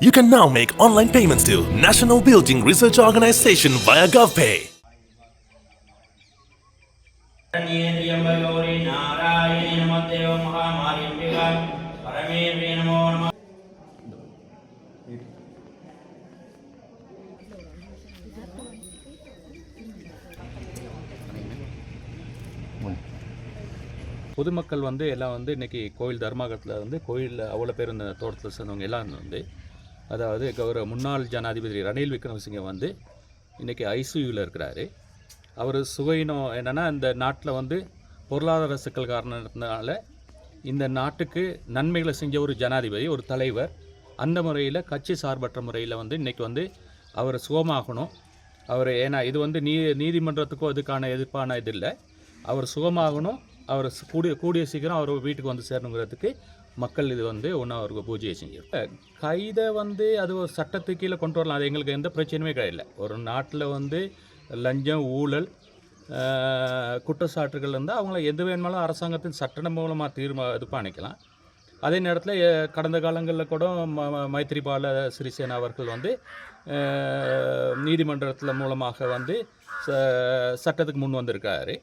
You can now make online payments to National Building Research Organization via GovPay. பொதுமக்கள் வந்து எல்லாம் வந்து இன்றைக்கி கோயில் தர்மகத்தில் வந்து கோயிலில் அவ்வளோ பேர் இந்த தோட்டத்தில் சேர்ந்தவங்க எல்லாம் வந்து அதாவது கௌரவ முன்னாள் ஜனாதிபதி ரணில் விக்ரமசிங்கே வந்து இன்றைக்கி ஐசியூவில் இருக்கிறாரு. அவர் சுகையினம் என்னென்னா இந்த நாட்டில் வந்து பொருளாதார சிக்கல் காரணத்தினால இந்த நாட்டுக்கு நன்மைகளை செஞ்ச ஒரு ஜனாதிபதி ஒரு தலைவர் அந்த முறையில் கட்சி சார்பற்ற முறையில் வந்து இன்றைக்கி வந்து அவர் சுகமாகணும். அவர் ஏன்னா இது வந்து நீ நீதிமன்றத்துக்கோ அதுக்கான எதிர்ப்பான இது இல்லை. அவர் சுகமாகணும் அவர் கூடிய கூடிய சீக்கிரம் அவர் வீட்டுக்கு வந்து சேரணுங்கிறதுக்கு மக்கள் இது வந்து ஒன்றா அவருக்கு பூஜையை செஞ்சிருக்கோம் கைதை வந்து அது ஒரு சட்டத்துக்கு கீழே கொண்டு வரலாம். அது எங்களுக்கு எந்த பிரச்சனையுமே கிடையாது ஒரு நாட்டில் வந்து லஞ்சம் ஊழல் குற்றச்சாட்டுகள் இருந்தால் அவங்கள எது வேணுமாலும் அரசாங்கத்தின் சட்ட மூலமாக தீர்மா இது பண்ணிக்கலாம். அதே நேரத்தில் கடந்த காலங்களில் கூட ம- ம- மைத்ரிபால சிறிசேனா அவர்கள் வந்து நீதிமன்றத்தில் மூலமாக வந்து ச- சட்டத்துக்கு முன் வந்திருக்காரு.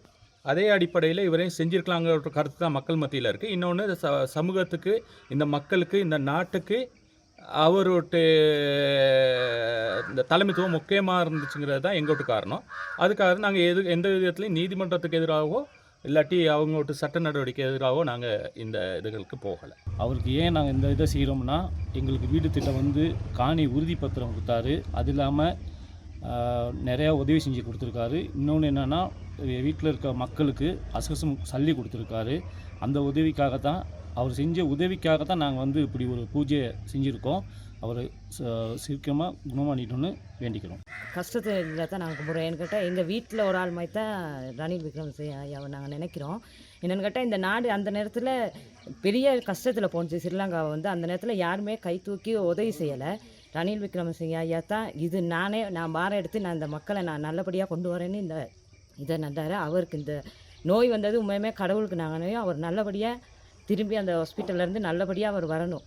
அதே அடிப்படையில் இவரையும் செஞ்சிருக்கலாங்கிற கருத்து தான் மக்கள் மத்தியில் இருக்குது இன்னொன்று ச சமூகத்துக்கு இந்த மக்களுக்கு இந்த நாட்டுக்கு அவரோட இந்த தலைமைத்துவம் முக்கியமாக இருந்துச்சுங்கிறது தான் எங்கள்கிட்ட காரணம். அதுக்காக நாங்கள் எது எந்த விதத்துலையும் நீதிமன்றத்துக்கு எதிராகவோ இல்லாட்டி அவங்களோட சட்ட நடவடிக்கை எதிராகவோ நாங்கள் இந்த இதுகளுக்கு போகலை. அவருக்கு ஏன் நாங்கள் இந்த இதை செய்கிறோம்னா எங்களுக்கு வீடு திட்டம் வந்து காணி உறுதி பத்திரம் கொடுத்தாரு. அது இல்லாமல் நிறையா உதவி செஞ்சு கொடுத்துருக்காரு. இன்னொன்று என்னென்னா வீட்டில் இருக்க மக்களுக்கு அசகசம் சல்லி கொடுத்துருக்காரு. அந்த உதவிக்காக தான் அவர் செஞ்ச உதவிக்காக தான் நாங்கள் வந்து இப்படி ஒரு பூஜையை செஞ்சுருக்கோம். அவர் சீக்கிரமாக குணமானிட்டோன்னு வேண்டிக்கிறோம். கஷ்டத்தை தான் நாங்கள் கும்பிட்றோம். ஏன்னு கேட்டால் எங்கள் வீட்டில் ஒரு ஆள் மாதிரி தான் ரணில் விக்ரம் ஐயாவை நாங்கள் நினைக்கிறோம். என்னென்னு கேட்டால் இந்த நாடு அந்த நேரத்தில் பெரிய கஷ்டத்தில் போணுச்சு. ஸ்ரீலங்காவை வந்து அந்த நேரத்தில் யாருமே கை தூக்கி உதவி செய்யலை. ரணில் விக்ரமசிங்க ஐயா தான். இது நானே நான் பாரம் எடுத்து நான் இந்த மக்களை நான் நல்லபடியாக கொண்டு வரேன்னு இந்த இதை நட்டார் அவருக்கு இந்த நோய் வந்தது உண்மையுமே கடவுளுக்கு நாங்கள் அவர் நல்லபடியாக திரும்பி அந்த ஹாஸ்பிட்டல்லேருந்து நல்லபடியாக அவர் வரணும்.